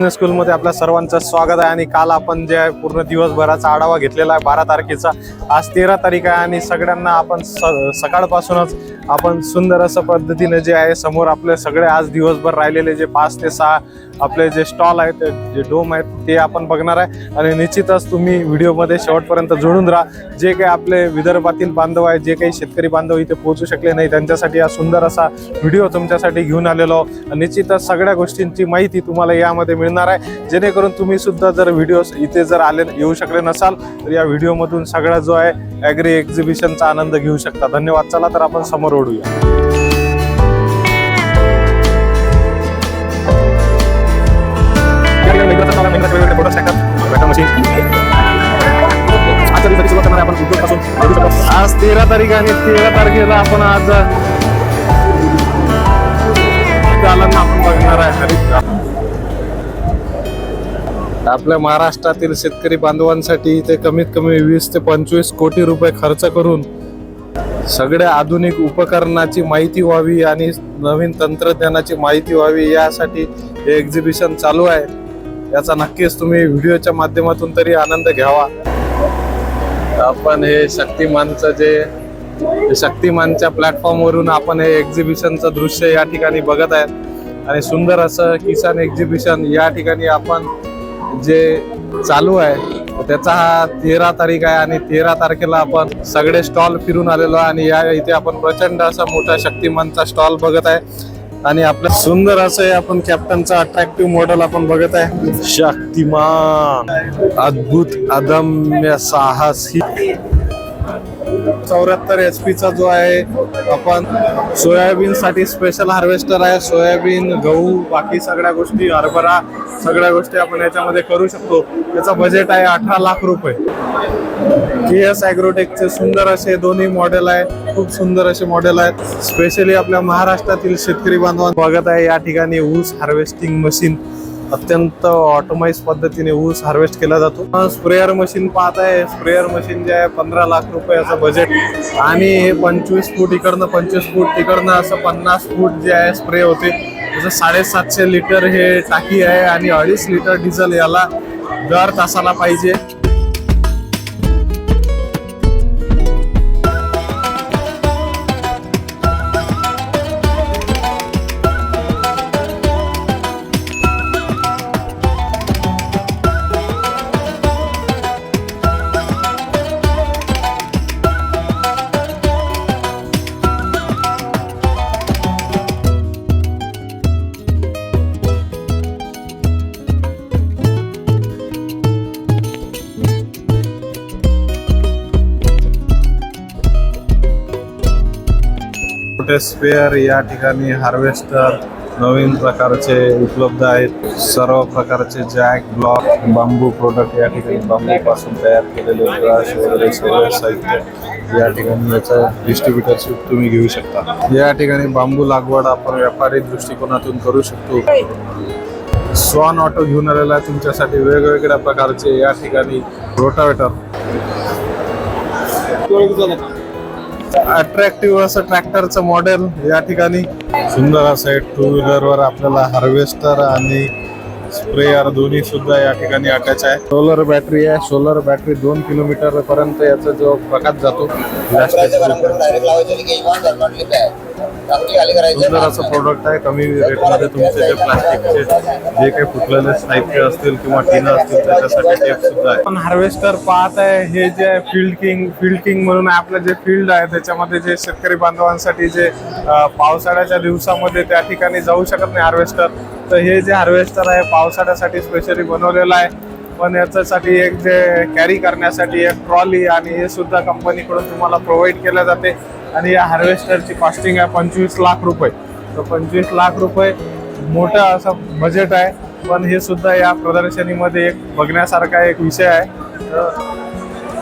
स्कूलमध्ये आपल्या सर्वांचं स्वागत आहे आणि काल आपण जे आहे पूर्ण दिवसभराचा आढावा घेतलेला आहे बारा तारखेचा. आज तेरा तारीख आहे आणि सगळ्यांना आपण स सकाळपासूनच आपण सुंदर असं पद्धतीने जे आहे समोर आपले सगळे आज दिवसभर राहिलेले जे पाच ते सहा आपले जे स्टॉल आहेत जे डोम आहेत ते आपण बघणार आहे. आणि निश्चितच तुम्ही व्हिडिओमध्ये शेवटपर्यंत जोडून राहा. जे काही आपले विदर्भातील बांधव आहेत जे काही शेतकरी बांधव इथे पोहोचू शकले नाही त्यांच्यासाठी हा सुंदर असा व्हिडिओ तुमच्यासाठी घेऊन आलेलो निश्चितच सगळ्या गोष्टींची माहिती तुम्हाला यामध्ये मिळणार आहे. जेणेकरून तुम्ही सुद्धा जर व्हिडिओ इथे जर आले येऊ शकले नसाल तर या व्हिडिओमधून सगळा जो आहे ॲग्री एक्झिबिशनचा आनंद घेऊ शकता. धन्यवाद. चला तर आपण समोर ओढूया. आज तेरा तारीख आणि तेरा तारखेला आपण आज दालन आपण बघणार आहे. हरित आपल्या महाराष्ट्रातील शेतकरी बांधवांसाठी इथे कमीत कमी वीस ते पंचवीस कोटी रुपये खर्च करून सगळ्या आधुनिक उपकरणाची माहिती व्हावी आणि नवीन तंत्रज्ञानाची माहिती व्हावी यासाठी हे एक्झिबिशन चालू आहे. याचा नक्कीच तुम्ही व्हिडिओच्या माध्यमातून तरी आनंद घ्यावा. आपण हे शक्तिमानचं जे शक्तिमानच्या प्लॅटफॉर्मवरून आपण हे एक्झिबिशनचं दृश्य या ठिकाणी बघत आहेत आणि सुंदर असं किसान एक्झिबिशन या ठिकाणी आपण जे चालू आहे त्याचा हा तेरा तारीख आहे आणि तेरा तारखेला आपण सगळे स्टॉल फिरून आलेलो आहे आणि या इथे आपण प्रचंड असा मोठा शक्तिमानचा स्टॉल बघत आहे. आणि आपलं सुंदर असं आपण कॅप्टनचा अट्रॅक्टिव्ह मॉडेल आपण बघत आहे. शक्तिमान अद्भुत अदम्य साहसी चौऱ्याहत्तर एच पीचा जो आहे आपण सोयाबीनसाठी स्पेशल हार्वेस्टर आहे. सोयाबीन गहू बाकी सगळ्या गोष्टी हरभरा सगळ्या गोष्टी आपण याच्यामध्ये करू शकतो. त्याचा बजेट आहे अठरा लाख रुपये. के एस ॲग्रोटेकचे सुंदर असे दोन्ही मॉडेल आहे. खूप सुंदर असे मॉडेल आहेत. स्पेशली आपल्या महाराष्ट्रातील शेतकरी बांधवांना बघत आहे. या ठिकाणी ऊस हार्वेस्टिंग मशीन अत्यंत ऑटोमाइज पद्धतीने ऊस हार्वेस्ट केला जातो. स्प्रेअर मशीन पाहत आहे स्प्रेअर मशीन जे आहे पंधरा लाख रुपयाचं बजेट आणि हे पंचवीस फूट इकडनं पंचवीस फूट तिकडनं असं पन्नास फूट जे आहे स्प्रे होते. जसं साडेसातशे लिटर हे टाकी आहे आणि अडीच लिटर डिझेल याला दर तासाला पाहिजे. स्पेअर या ठिकाणी हार्वेस्टर नवीन प्रकारचे उपलब्ध आहेत. सर्व प्रकारचे जॅक ब्लॉक बांबू प्रोडक्ट या ठिकाणी बांबू पासून तयार केलेले ब्रश वगैरे सगळं साहित्य या ठिकाणी याचं डिस्ट्रीब्युटरशिप तुम्ही घेऊ शकता. या ठिकाणी बांबू लागवड आपण व्यापारी दृष्टिकोनातून करू शकतो. स्वान ऑटो घेऊन आलेला आहे तुमच्यासाठी वेगवेगळ्या प्रकारचे या ठिकाणी रोटावेटर अट्रॅक्टिव्ह असं ट्रॅक्टरचं मॉडेल या ठिकाणी. सुंदर असं टू व्हीलरवर आपल्याला हार्वेस्टर आणि स्प्रेअर दोन्ही सुद्धा या ठिकाणी अटॅच आहे. सोलर बॅटरी आहे. सोलर बॅटरी दोन किलोमीटर पर्यंत याचा जो प्रकाश जातो सुंदर असं प्रोडक्ट आहे. कमी रेटमध्ये तुमचे जे प्लास्टिकचे जे काही फुटलेले साहित्य असतील किंवा टीनं असतील त्याच्यासाठी टेप सुद्धा आहे. आपण हार्वेस्टर पाहत आहे हे जे आहे फील्ड किंग फील्ड किंग म्हणून आपलं जे फील्ड आहे त्याच्यामध्ये जे शेतकरी बांधवांसाठी जे पावसाळ्याच्या दिवसामध्ये त्या ठिकाणी जाऊ शकत नाही हार्वेस्टर तर हे जे हार्वेस्टर आहे पावसाळ्यासाठी स्पेशली बनवलेलं आहे. पण याच्यासाठी एक जे कॅरी करण्यासाठी एक ट्रॉली आणि हे सुद्धा कंपनीकडून तुम्हाला प्रोव्हाइड केलं जाते. आणि या हार्वेस्टरची कॉस्टिंग आहे पंचवीस लाख रुपये. तर पंचवीस लाख रुपये मोठं असं बजेट आहे. पण हे सुद्धा या प्रदर्शनीमध्ये एक बघण्यासारखा एक विषय आहे. तर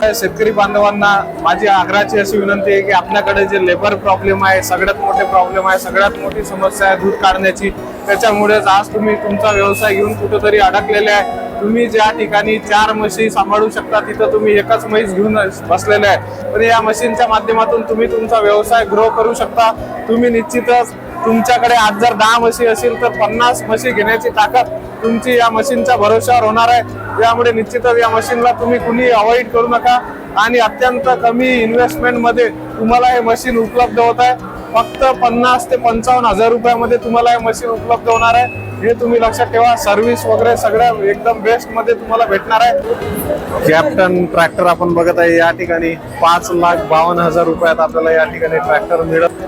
शेतकरी बांधवांना माझी आग्रहाची अशी विनंती आहे की आपल्याकडे जे लेबर प्रॉब्लेम आहे सगळ्यात मोठे प्रॉब्लेम आहे सगळ्यात मोठी समस्या आहे दूध काढण्याची त्याच्यामुळेच आज तुम्ही तुमचा व्यवसाय घेऊन कुठेतरी अडकलेले आहे. तुम्ही ज्या ठिकाणी चार म्हशी सांभाळू शकता तिथं तुम्ही एकच म्हैस घेऊन बसलेले आहे पण या मशीनच्या माध्यमातून तुम्ही तुमचा व्यवसाय ग्रो करू शकता. तुम्ही निश्चितच तुमच्याकडे आज जर दहा म्हशी असेल तर पन्नास म्हशी घेण्याची ताकद तुमची या मशीनच्या भरोश्यावर होणार आहे. त्यामुळे निश्चितच या मशीनला तुम्ही कुणी अवॉइड करू नका. आणि अत्यंत कमी इन्व्हेस्टमेंटमध्ये तुम्हाला हे मशीन उपलब्ध होत आहे. फक्त पन्नास ते पंचावन्न हजार रुपयामध्ये तुम्हाला हे मशीन उपलब्ध होणार आहे. हे तुम्ही लक्षात ठेवा सर्व्हिस वगैरे सगळ्या एकदम बेस्टमध्ये तुम्हाला भेटणार आहे. कॅप्टन ट्रॅक्टर आपण बघत आहे या ठिकाणी पाच लाख बावन्न हजार रुपयात आपल्याला या ठिकाणी ट्रॅक्टर मिळत